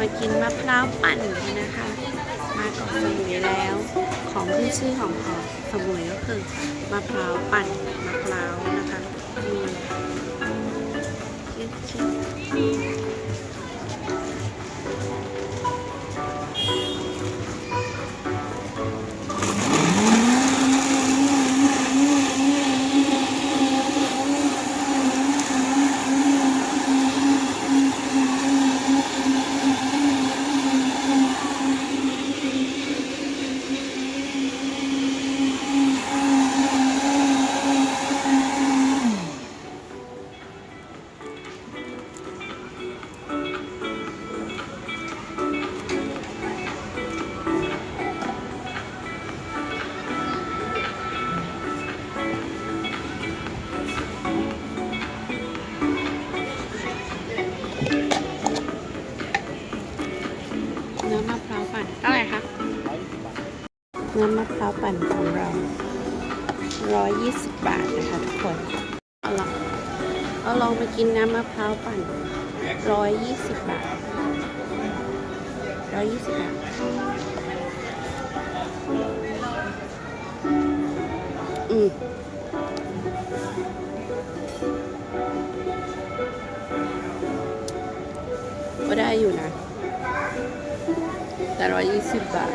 มากินมะพร้าวปั่นนะคะ มาเกาะสมุยแล้ว ของที่ชื่อของเกาะสมุยก็คือมะพร้าวปั่นมะพร้าวนะคะนี่ น้ำมะพร้าวปั่นเท่าไหร่คะน้ำมะพร้าวปั่นของเรา120บาทนะคะทุกคนเอาลองเอาลองมากินน้ำมะพร้าวปั่น120บาท120บาทอืม ก็ได้อยู่นะแต่ร้อยยี่สิบบาท